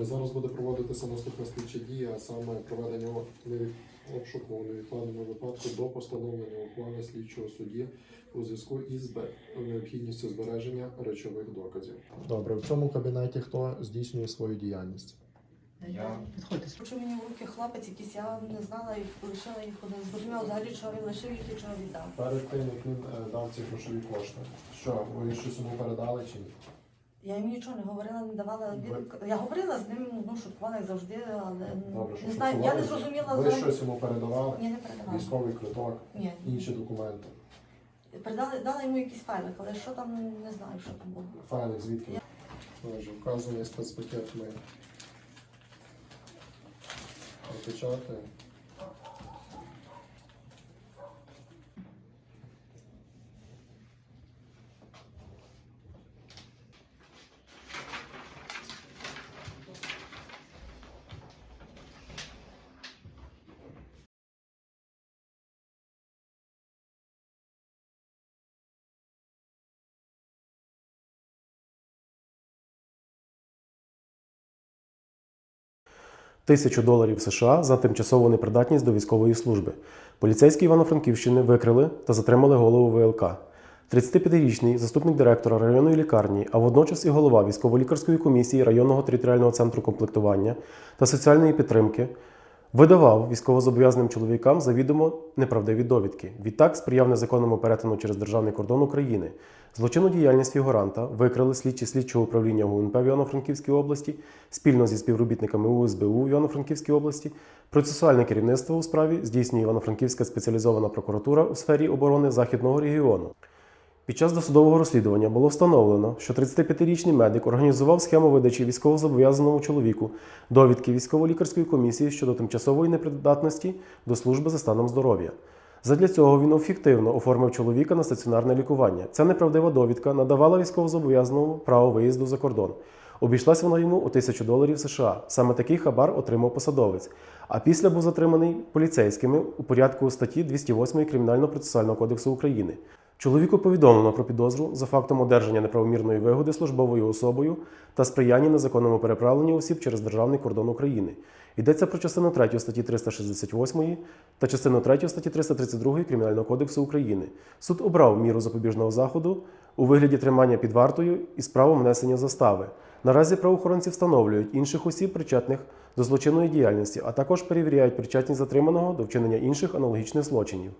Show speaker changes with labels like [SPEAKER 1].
[SPEAKER 1] Е, Зараз буде проводитися наступна слідча дія, а саме проведення обшуку у невідкладному випадку до постановлення ухвали слідчого судді у зв'язку із бе- необхідністю збереження речових доказів. Добре, в цьому кабінеті хто здійснює свою діяльність?
[SPEAKER 2] Я
[SPEAKER 3] Підходьте.
[SPEAKER 2] Почув мені в руки хлопець якийсь, я не знала і лишила їх, не зрозуміла взагалі, що він лишив їх і чого віддав.
[SPEAKER 1] Перед тим як він е, дав ці грошові кошти, що ви щось йому передали чи ні?
[SPEAKER 2] Я йому нічого не говорила, не давала. Він... Я говорила з ним, ну, шуткувала, як завжди, але ну,
[SPEAKER 1] Добре, що
[SPEAKER 2] не знаю, я не
[SPEAKER 1] шокували?
[SPEAKER 2] зрозуміла
[SPEAKER 1] Ви
[SPEAKER 2] взагалі.
[SPEAKER 1] щось йому передавали?
[SPEAKER 2] Ні, не передавала.
[SPEAKER 1] Військовий квиток,
[SPEAKER 2] Ні.
[SPEAKER 1] інші документи.
[SPEAKER 2] Передали, дала йому якийсь файлик, але що там, не знаю, що там було.
[SPEAKER 1] Файлик звідки? Отже, вказаний спецпакет ми опечатаємо.
[SPEAKER 4] Тисячу доларів США за тимчасову непридатність до військової служби. Поліцейські Івано-Франківщини викрили та затримали голову ВЛК. 35-річний заступник директора районної лікарні, а водночас і голова військово-лікарської комісії районного територіального центру комплектування та соціальної підтримки видавав військовозобов'язаним чоловікам завідомо неправдиві довідки. Відтак сприяв незаконному перетину через державний кордон України. Злочинну діяльність фігуранта викрили слідчі слідчого управління ГУНП в Івано-Франківській області спільно зі співробітниками УСБУ в Івано-Франківській області. Процесуальне керівництво у справі здійснює Івано-Франківська спеціалізована прокуратура у сфері оборони Західного регіону. Під час досудового розслідування було встановлено, що 35-річний медик організував схему видачі військовозобов'язаному чоловіку довідки військово-лікарської комісії щодо тимчасової непридатності до служби за станом здоров'я. Задля цього він офіктивно оформив чоловіка на стаціонарне лікування. Ця неправдива довідка надавала військовозобов'язаному право виїзду за кордон. Обійшлась вона йому у тисячу доларів США. Саме такий хабар отримав посадовець. А після був затриманий поліцейськими у порядку статті 208 Кримінально-процесуального кодексу України. Чоловіку повідомлено про підозру за фактом одержання неправомірної вигоди службовою особою та сприяння незаконному переправленню осіб через державний кордон України. Йдеться про частину 3 статті 368 та частину 3 статті 332 Кримінального кодексу України. Суд обрав міру запобіжного заходу у вигляді тримання під вартою із правом внесення застави. Наразі правоохоронці встановлюють інших осіб, причетних до злочинної діяльності, а також перевіряють причетність затриманого до вчинення інших аналогічних злочинів.